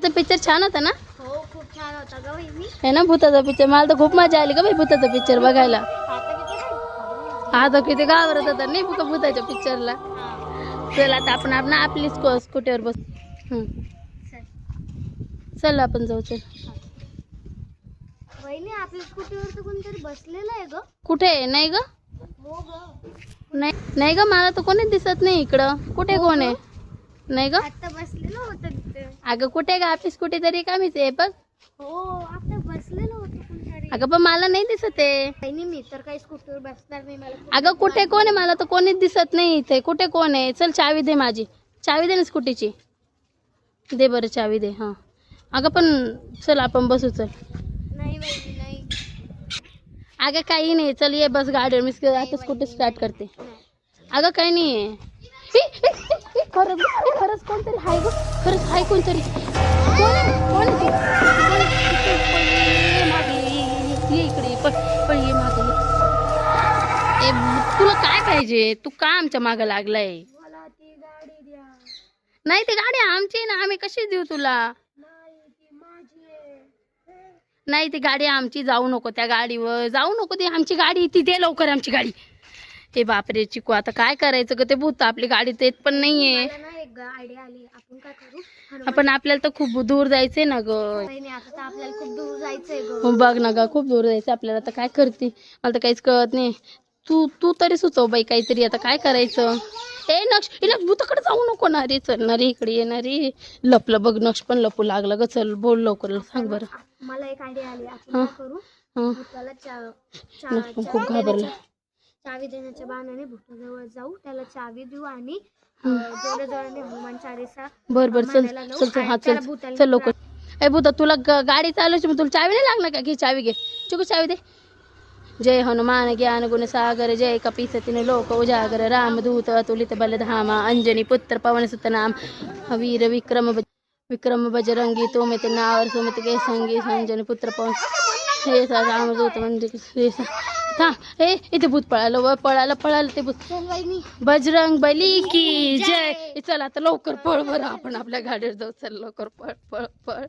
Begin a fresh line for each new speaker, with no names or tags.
Picture छान होता ना?
हो खूप छान होता ग
ना भूताचा पिक्चर मला तर खूप मजा आली का बाई भूताचा पिक्चर बघायला.
आता किती?
हा घाबरत होता नाही का भूताच्या पिक्चरला चल आता आपण आपण आपली स्कू- स्कूटीवर बस हं.
चल.
आपण जाऊ चल.
वहिनी आपल्या स्कूटीवर तर कोणतरी बसलेलं आहे ग.
कुठे आहे? नाही ग?
हो ग.
नाही नाही ग मला तर कोणीच दिसत नाही इकडं. कुठे कोण आहे? नाही ग
आता बसलेलं होतं तिथे
अगं कुठे ग? आपली स्कूटी तरी कामीच आहे बघ.
हो आता बसलेलं होतं
अगं पण मला नाही दिसत आहे.
मी तर काही स्कूटीवर बसणार नाही मला खूप
अगं कुठे कोण आहे? मला तर कोणीच दिसत नाही इथे. कुठे कोण आहे? चल चावी दे माझी. चावी दे ना स्कूटीची. दे बरं चावी दे हां. अगं पण चल आपण बसू चल.
नाही नाही.
अगं काही नाही. चल ये बस गाडीवर. मी स्क- आता स्कूटी स्टार्ट करते. अगं काही नाही आहे. खरंच ए, खरंच कोणतरी हाय ग खरंच हाय कोणतरी कोण आहे? कोण आहे ते? कोण आहे? इकडे पळ, ये मागे, ये, ये, ये, ये इकडे पळ पळ ये मागे ये. ए तुला काय पाहिजे तू का आमच्या मागं लागलाय
मला ती गाडी द्या
नाही ते गाडी आमची आहे ना आम्ही कशी देऊ तुला
नाही ती माझी आहे
नाही ती गाडी आमची जाऊ नको त्या गाडीवर जाऊ नको ती आमची गाडी ती दे लवकर आमची गाडी ए बापरे चिकू आता काय करायचं ग? ते भूत आपली गाडी देत पण नाहीये.
ना आयडिया आली. आपण काय करू? हनुमान-
आपण आपल्याला तर खूप दूर जायचंय ना ग.
वहिनी आता तर आपल्याला खूप दूर जायचंय ग.
हो बघ ना ग खूप दूर जायचं आपल्याला. आता काय करते? मला तर काहीच कळत नाही. तू तू तरी सुचव बाई काहीतरी. आता काय करायचं? ए नक्ष ए नक्ष भूताकडे जाऊ नको ना रे. चल ना रे इकडे येणारी लपलं बघ नक्ष पण लपू लागलं ग. चल बोल लवकर सांग बरं.
मला एक आयडिया आली. आपण
हा.
काय करू?
हं.
भूताला चा- चा-
नक्ष पण खूप घाबरला.
चावी देण्याच्या बहाण्याने भूताजवळ जाऊ त्याला चावी देऊ आणि जोड्या जोड्याने हनुमान चालीसा
बर बर चल
म्हणायला लावू
चल चल
आणि
हा
त्याला भूताला
चल लवकर. ए भूता तुला ग- गाडी चालवायची मग तुला चावी नाही लागणार का? घे चावी घे. चिकू चावी दे. जय हनुमान ज्ञान गुण सागर जय कपीसतीने लोक उजागर रामदूत अतुलित बलधामा अंजनी पुत्र पवन सुत नाम वीर विक्रम बज- विक्रम बजरंगी तो में नावर सुमित के संगी संजनी पुत्र पवन हे सा रामदूत म्हणजे हे सा- हे इथे भूत पळालं व पळालं पळालं ते भूत. बजरंग बली की जय. चल आता लवकर पळ बरं आपण आपल्या गाडीवर जाऊ. चल लवकर पळ पळ पळ.